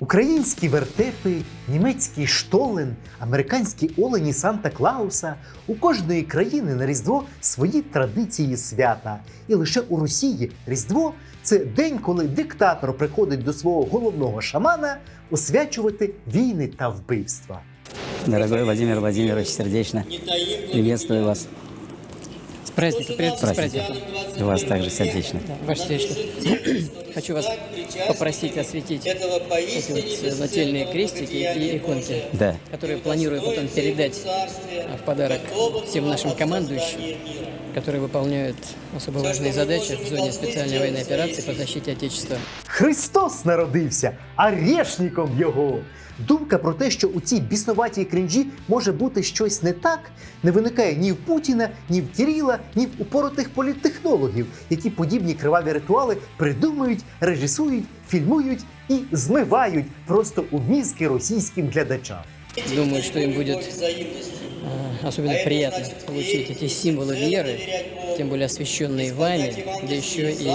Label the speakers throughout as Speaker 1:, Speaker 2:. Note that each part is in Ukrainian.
Speaker 1: Українські вертепи, німецький штолен, американські олені Санта Клауса у кожної країни на Різдво свої традиції свята. І лише у Росії Різдво це день, коли диктатор приходить до свого головного шамана освячувати війни та вбивства.
Speaker 2: Дорогой Владимир Владимирович, сердечно приветствую вас.
Speaker 3: С праздником, прежде всего, с праздником.
Speaker 2: И вас также сердечно.
Speaker 3: Да, Ваше Сиятельство. Хочу вас попросить осветить эти вот э, нательные крестики и иконки,
Speaker 2: Да.
Speaker 3: которые планирую потом передать а, в подарок всем нашим командующим, которые выполняют особо важные задачи в зоне специальной военной операции по защите Отечества.
Speaker 1: Христос народився, а решніком його. Думка про те, що у цій біснуватій кринжі може бути щось не так, не виникає ні в Путіна, ні в Кіріла, ні в упоротих політтехнологів, які подібні криваві ритуали придумують, режисують, фільмують і змивають просто у мізки російським глядачам.
Speaker 3: Думаю, что им будет э, особенно приятно получить эти символы веры, тем более освященные вами, да еще и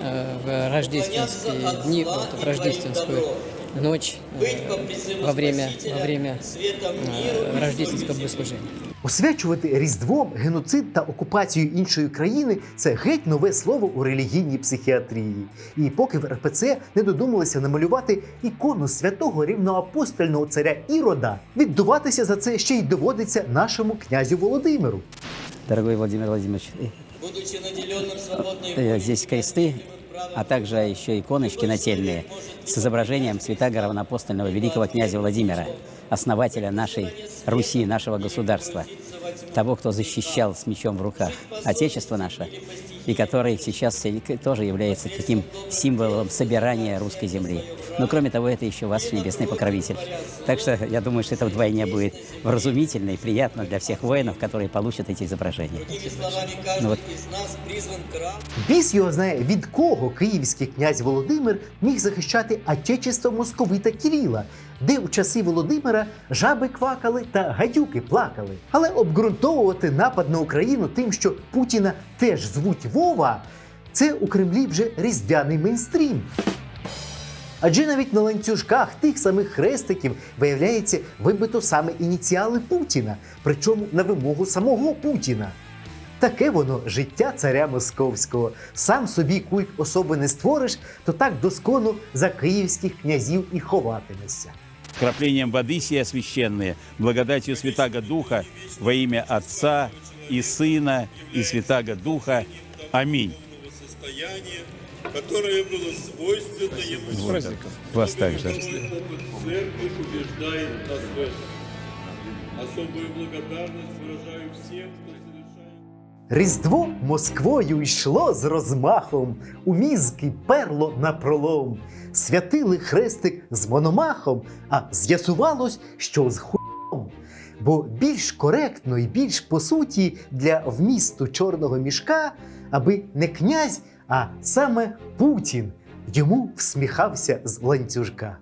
Speaker 3: э, в рождественские дни, вот, в рождественскую ночь э, во время, во время э, рождественского богослужения.
Speaker 1: Освячувати Різдвом, геноцид та окупацію іншої країни це геть нове слово у релігійній психіатрії. І поки в РПЦ не додумалися намалювати ікону святого рівноапостольного царя Ірода, віддуватися за це ще й доводиться нашому князю Володимиру.
Speaker 2: Дорогой Владимир Владимирович, э,
Speaker 4: Будучи наделенным свободной
Speaker 2: э, здесь кресты, а также еще иконочки нательные с изображением святаго равноапостольного великого князя Владимира, основателя нашей Руси, нашего государства, того, кто защищал с мечом в руках Отечество наше, и который сейчас и к- тоже является таким символом собирания русской земли. Но кроме того, это еще ваш небесный покровитель. Так что я думаю, что это вдвойне будет вразумительно и приятно для всех воинов, которые получат эти изображения.
Speaker 4: Другими словами, каждый
Speaker 2: Ну вот.
Speaker 4: из нас призван к равному
Speaker 1: Біс його знає, від кого київський князь Володимир міг захищати отечество московита Кіріла, де у часи Володимира жаби квакали та гадюки плакали. Але обґрунтовувати напад на Україну тим, що Путіна теж звуть Вова, це у Кремлі вже різдвяний мейнстрім. Адже навіть на ланцюжках тих самих хрестиків виявляється вибито саме ініціали Путіна, причому на вимогу самого Путіна. Таке воно життя царя московського. Сам собі культ особи не створиш, то так доскону за київських князів і ховатимешся.
Speaker 5: краплением воды сия священные, благодатью Святаго Духа во имя Отца и Сына и Святаго Духа. Аминь.
Speaker 6: состояние, которое было свойственно ему.
Speaker 2: Вас также.
Speaker 6: Церковь убеждает нас в этом. Особую благодарность выражаю всем, кто совершает
Speaker 1: Різдво Москвою йшло з розмахом, у мізки перло на пролом. Святили хрестик з мономахом, а з'ясувалось, що з хуйом. Бо більш коректно і більш по суті для вмісту чорного мішка, аби не князь, а саме Путін йому всміхався з ланцюжка.